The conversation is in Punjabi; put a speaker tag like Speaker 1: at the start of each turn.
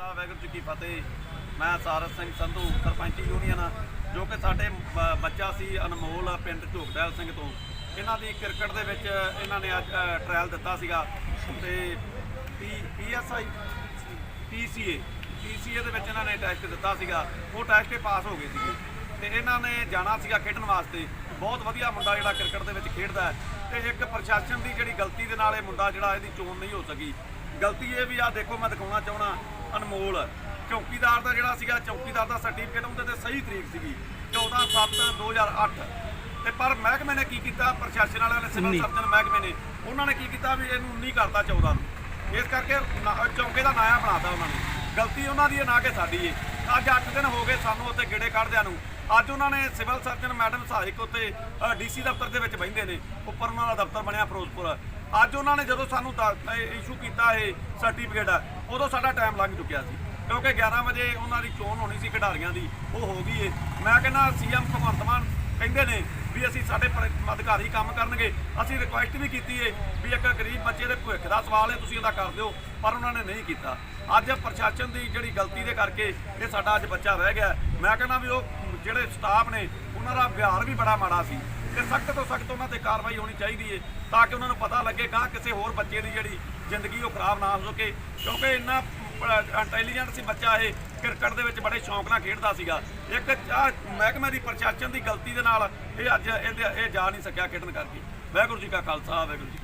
Speaker 1: ਸਾਹਿਬ ਵਾਹਿਗੁਰੂ ਜੀ ਕੀ ਫਤਿਹ। ਮੈਂ ਸਾਰਸ ਸਿੰਘ ਸੰਧੂ, ਸਰਪੰਚੀ ਯੂਨੀਅਨ, ਜੋ ਕਿ ਸਾਡੇ ਬ- ਬੱਚਾ ਸੀ ਅਨਮੋਲ ਪਿੰਡ ਝੋਕਦੈਲ ਸਿੰਘ ਤੋਂ। ਇਹਨਾਂ ਦੀ ਕ੍ਰਿਕਟ ਦੇ ਵਿੱਚ ਇਹਨਾਂ ਨੇ ਅੱਜ ਟ੍ਰਾਇਲ ਦਿੱਤਾ ਸੀਗਾ ਤੇ ਪੀਐਸਆਈ ਪੀਸੀਏ ਪੀਸੀਏ ਦੇ ਵਿੱਚ ਇਹਨਾਂ ਨੇ ਟੈਸਟ ਦਿੱਤਾ ਸੀਗਾ। ਉਹ ਟੈਸਟ 'ਤੇ ਪਾਸ ਹੋ ਗਏ ਸੀਗੇ। ਤੇ ਇਹਨਾਂ ਨੇ ਜਾਣਾ ਸੀਗਾ ਖੇਡਣ ਵਾਸਤੇ। ਬਹੁਤ ਵਧੀਆ ਮੁੰਡਾ ਜਿਹੜਾ ਕ੍ਰਿਕਟ ਦੇ ਵਿੱਚ ਖੇਡਦਾ ਹੈ। ਤੇ ਇੱਕ ਪ੍ਰਸ਼ਾਸਨ ਦੀ ਜਿਹੜੀ ਗਲਤੀ ਦੇ ਨਾਲ ਇਹ ਮੁੰਡਾ ਜਿਹੜਾ ਇਹਦੀ ਚੋਣ ਨਹੀਂ ਹੋ ਸਕੀ। ਗਲਤੀ ਇਹ ਵੀ ਆ, ਦੇਖੋ ਮੈਂ ਦਿਖਾਉਣਾ ਚਾਹਣਾ ਅਨਮੋਲ। ਚੌਕੀਦਾਰ ਦਾ ਜਿਹੜਾ ਸੀਗਾ ਚੌਕੀਦਾਰ ਦਾ ਸਰਟੀਫਿਕੇਟ ਉਹਦੇ ਤੇ ਸਹੀ ਤਰੀਕ ਸੀਗੀ 14/7/2008 ਤੇ ਪਰ ਮਹਿਕਮੇ ਨੇ ਕੀ ਕੀਤਾ? ਪ੍ਰਸ਼ਾਸਨ ਵਾਲਿਆਂ ਨੇ ਸਿਵਲ ਸਰਜਨ ਮਹਿਕਮੇ ਨੇ ਉਹਨਾਂ ਨੇ ਕੀ ਕੀਤਾ ਵੀ ਇਹਨੂੰ 19 ਕਰਤਾ 14 ਨੂੰ। ਇਸ ਕਰਕੇ ਚੌਂਕੇ ਦਾ ਨਾਇਆ ਬਣਾਤਾ ਉਹਨਾਂ ਨੇ। ਗਲਤੀ ਉਹਨਾਂ ਦੀ ਹੈ ਨਾ ਕਿ ਸਾਡੀ ਹੈ। ਅੱਜ 8 ਦਿਨ ਹੋ ਗਏ ਸਾਨੂੰ ਉੱਥੇ ਗੇੜੇ ਕੱਢਦਿਆਂ ਨੂੰ। ਅੱਜ ਉਹਨਾਂ ਨੇ ਸਿਵਲ ਸਰਜਨ ਮੈਡਮ ਸਹਾਇਕ ਉੱਤੇ ਡੀਸੀ ਦਫ਼ਤਰ ਦੇ ਵਿੱਚ ਬੈਠੇ ਨੇ ਉੱਪਰ ਉਹਨਾਂ ਦਾ ਦਫ਼ਤਰ ਬਣਿਆ ਫਿਰੋਜ਼ਪੁਰ। ਅੱਜ ਉਹਨਾਂ ਨੇ ਜਦੋਂ ਸਾਨੂੰ ਇਸ਼ੂ ਕੀਤਾ ਇਹ ਸਰਟੀਫਿਕੇਟ ਉਦੋਂ ਸਾਡਾ ਟਾਈਮ ਲੰਘ ਚੁੱਕਿਆ ਸੀ। ਕਿਉਂਕਿ 11 ਵਜੇ ਉਹਨਾਂ ਦੀ ਚੋਣ ਹੋਣੀ ਸੀ ਖਿਡਾਰੀਆਂ ਦੀ, ਉਹ ਹੋ ਗਈ ਏ। ਮੈਂ ਕਹਿੰਦਾ, ਸੀਐਮ ਭਗਵੰਤ ਮਾਨ ਕਹਿੰਦੇ ਨੇ ਵੀ ਅਸੀਂ ਸਾਡੇ ਪਰ- ਅਧਿਕਾਰੀ ਕੰਮ ਕਰਨਗੇ। ਅਸੀਂ ਰਿਕੁਐਸਟ ਵੀ ਕੀਤੀ ਏ ਵੀ ਇੱਕ ਗਰੀਬ ਬੱਚੇ ਦੇ ਭਵਿੱਖ ਦਾ ਸਵਾਲ ਹੈ ਤੁਸੀਂ ਉਹਦਾ ਕਰ ਦਿਓ, ਪਰ ਉਹਨਾਂ ਨੇ ਨਹੀਂ ਕੀਤਾ। ਅੱਜ ਪ੍ਰਸ਼ਾਸਨ ਦੀ ਜਿਹੜੀ ਗਲਤੀ ਦੇ ਕਰਕੇ ਇਹ ਸਾਡਾ ਅੱਜ ਬੱਚਾ ਰਹਿ ਗਿਆ। ਮੈਂ ਕਹਿੰਦਾ ਵੀ ਉਹ ਜਿਹੜੇ ਸਟਾਫ ਨੇ, ਉਹਨਾਂ ਦਾ ਵਿਹਾਰ ਵੀ ਬੜਾ ਮਾੜਾ ਸੀ। ਤੇ ਸਖਤ ਤੋਂ ਸਖਤ ਉਹਨਾਂ ਤੇ ਕਾਰਵਾਈ ਹੋਣੀ ਚਾਹੀਦੀ ਹੈ ਤਾਂ ਕਿ ਉਹਨਾਂ ਨੂੰ ਪਤਾ ਲੱਗੇ ਗਾਂ ਕਿਸੇ ਹੋਰ ਬੱਚੇ ਦੀ ਜਿਹੜੀ ਜ਼ਿੰਦਗੀ ਉਹ ਖਰਾਬ ਨਾ ਹੋ ਸਕੇ। ਕਿਉਂਕਿ ਇੰਨਾ ਇੰਟੈਲੀਜੈਂਟ ਸੀ ਬੱਚਾ ਇਹ, ਕ੍ਰਿਕਟ ਦੇ ਵਿੱਚ ਬੜੇ ਸ਼ੌਂਕ ਨਾਲ ਖੇਡਦਾ ਸੀਗਾ। ਇੱਕ ਆਹ ਮਹਿਕਮੇ ਦੀ ਪ੍ਰਸ਼ਾਸਨ ਦੀ ਗਲਤੀ ਦੇ ਨਾਲ ਇਹ ਅੱਜ ਇਹਦੇ, ਇਹ ਜਾ ਨਹੀਂ ਸਕਿਆ ਖੇਡਣ ਕਰਕੇ। ਵਾਹਿਗੁਰੂ ਜੀ ਕਾ ਖਾਲਸਾ, ਵਾਹਿਗੁਰੂ ਜੀ